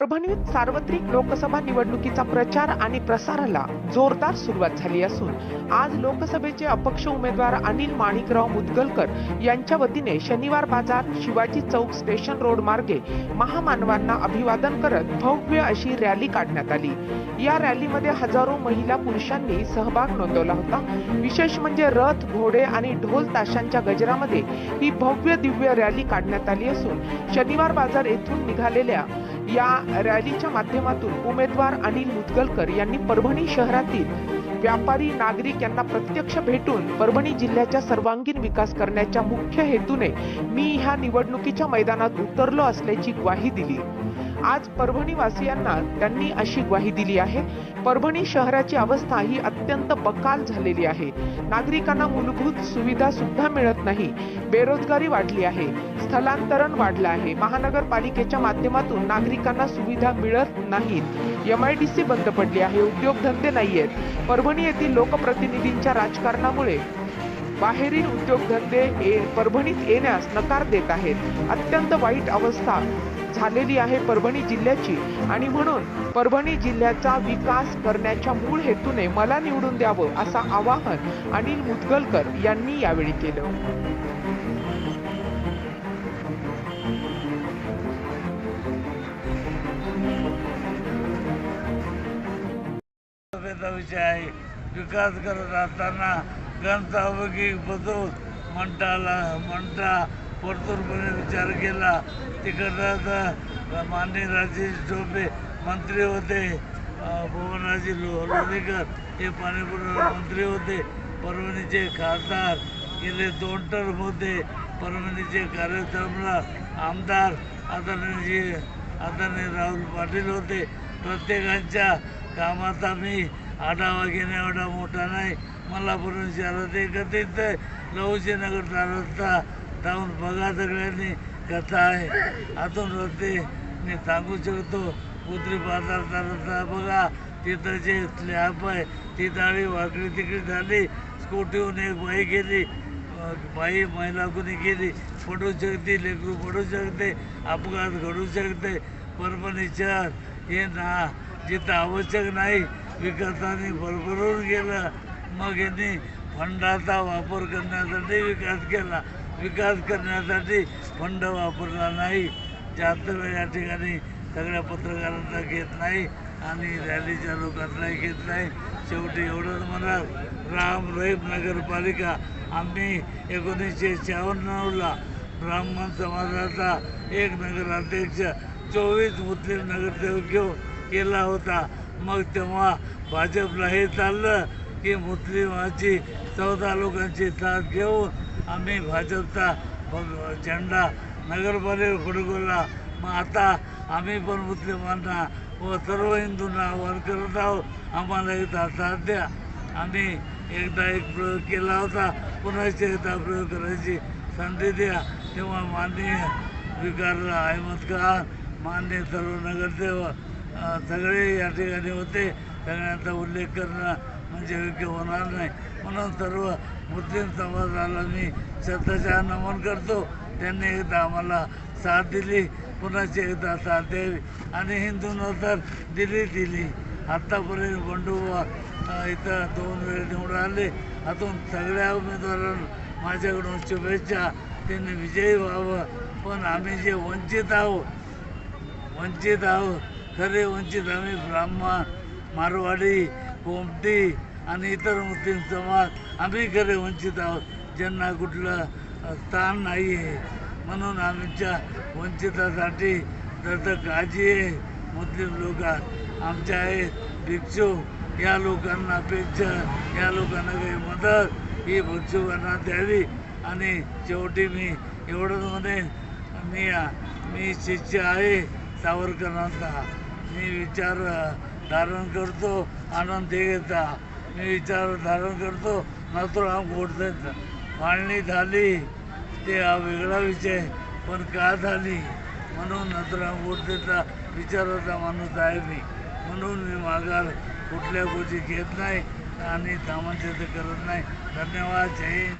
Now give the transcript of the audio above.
परभणीत सार्वत्रिक लोकसभा निवडणुकीचा प्रचार आणि प्रसाराला जोरदार सुरुवात झाली असून आज लोकसभेचे अपक्ष उमेदवार अनिल माणिकराव मुदगलकर यांच्या वतीने शनिवार बाजार शिवाजी चौक स्टेशन रोड मार्गे महामानवांना अभिवादन करत भव्य अशी रॅली काढण्यात आली. या रॅलीमध्ये हजारो महिला पुरुषांनी सहभाग नोंदवला होता. विशेष म्हणजे रथ घोडे आणि ढोल ताशांच्या गजरामध्ये ही भव्य दिव्य रॅली काढण्यात आली असून शनिवार बाजार येथून निघालेल्या या रॅलीच्या माध्यमातून उमेदवार अनिल मुदगलकर यांनी परभणी शहरातील व्यापारी नागरिक यांना प्रत्यक्ष भेटून परभणी जिल्ह्याच्या सर्वांगीण विकास करण्याच्या मुख्य हेतूने मी ह्या निवडणुकीच्या मैदानात उतरलो असल्याची ग्वाही दिली. आज परभणी वासियांना त्यांनी अशी ग्वाही दिली आहे परभणी शहराची अवस्था ही अत्यंत बकाल झालेली आहे. नागरिकांना मूलभूत सुविधा सुद्धा मिळत नाही. बेरोजगारी वाढली आहे. स्थलांतरण वाढलं आहे. महानगरपालिकेच्या माध्यमातून नागरिकांना सुविधा मिळत नाहीत. एम आय डी सी बंद पडली आहे. उद्योगधंदे नाहीयेत. परभणी येथील लोकप्रतिनिधींच्या राजकारणामुळे बाहेरील उद्योगधंदे परभणीत येण्यास नकार देत आहेत. अत्यंत वाईट अवस्था झालेली आहे परभणी जिल्ह्याची. आणि म्हणून परभणी जिल्ह्याचा विकास करण्याच्या मूळ हेतूने मला निवडून द्यावं असं आवाहन अनिल मुदगलकर यांनी यावेळी केलं. सभेचा विषय आहे. विकास करत असताना ग्रंथावगी बदल मंटाला मंटा परतूरपणे विचार केला. तिकडं माननीय राजेश टोपे मंत्री होते. अं, लो लोणीकर हे पाणीपुरवठा मंत्री होते. परभणीचे खासदार गेले दोन टर्म होते. परभणीचे कार्यक्रमला आमदार आदरणीय आदरणीय राहुल पाटील होते. प्रत्येकांच्या कामाचा मी आढावा घेणे एवढा मोठा नाही. मला शहरात एकत्रित लवची नगर रस्ता जाऊन बघा सगळ्यांनी कथा आहे. आतून रस्ते मी सांगू शकतो कुत्री बाजार रस्ता बघा. तिथं जे स्लॅप आहे. ती जाळी वाकडी तिकडी झाली. स्कूटीहून एक बाई गेली. बाई महिला कोणी गेली? पडू शकते लेकरू पडू शकते अपघात घडू शकते. परभणी शहर हे ना जिथं आवश्यक नाही विकासाने भरभरून गेलं. मग यांनी फंडाचा वापर करण्यासाठी विकास केला. विकास करण्यासाठी फंड वापरला नाही. जास्त वेळ या ठिकाणी सगळ्या पत्रकारांचा घेत नाही आणि रॅलीच्या लोकांनाही घेत नाही. शेवटी एवढंच म्हणा राम रहीम नगरपालिका आम्ही एकोणीसशे शहाण्णवला ब्राह्मण समाजाचा एक नगराध्यक्ष चोवीस मुस्लिम नगरसेवक घेऊन केला होता. मग तेव्हा भाजपला हे चाललं की मुस्लिमाची चौदा लोकांची साथ घेऊन आम्ही भाजपचा झेंडा नगरपालिका फडकवला मग आता आम्ही पण मुस्लिमांना व सर्व हिंदूंना वर करत आहोत. आम्हाला इथं साथ द्या. आम्ही एकदा एक प्रयोग केला होता. पुन्हा एकदा प्रयोग करायची संधी द्या. तेव्हा माननीय विकार अहमद खान मान्य सर्व नगरसेवक सगळे या ठिकाणी होते. सगळ्यांचा उल्लेख करणं म्हणजे योग्य होणार नाही. म्हणून सर्व मुस्लिम समाजाला मी श्रद्धाच्या नमन करतो. त्यांनी एकदा आम्हाला साथ दिली. पुन्हाची एकदा साथ द्यावी. आणि हिंदूंना तर दिली दिली. आत्तापर्यंत बंडूबा इथं दोन वेळ निवडून आले. अजून सगळ्या उमेदवारांना माझ्याकडून शुभेच्छा. त्यांनी विजयी व्हावं. पण आम्ही जे वंचित आहोत वंचित आहोत खरे वंचित आम्ही ब्राह्मण मारवाडी कोमटी आणि इतर मुस्लिम समाज. आम्ही खरे वंचित आहोत. ज्यांना कुठलं स्थान नाही आहे म्हणून आमच्या वंचितासाठी जसं काळजी आहे. मुस्लिम लोकात आमच्या आहेत भिक्षू. या लोकांना पेन्शन या लोकांना काही मदत. ही भिक्षुकांना द्यावी. आणि शेवटी मी एवढंच म्हणेन मी मी शिष्य आहे सावरकरांचा. मी विचार धारण करतो आनंद घेता. मी विचार धारण करतो नथुराम गोडसेंचा मांडणी झाली ते हा वेगळा विषय पण का झाली? म्हणून नथुराम गोडसेचा विचाराचा माणूस आहे मी. म्हणून मी माघार कुठल्या गोष्टी घेत नाही आणि सामंजस्य करत नाही. धन्यवाद. जय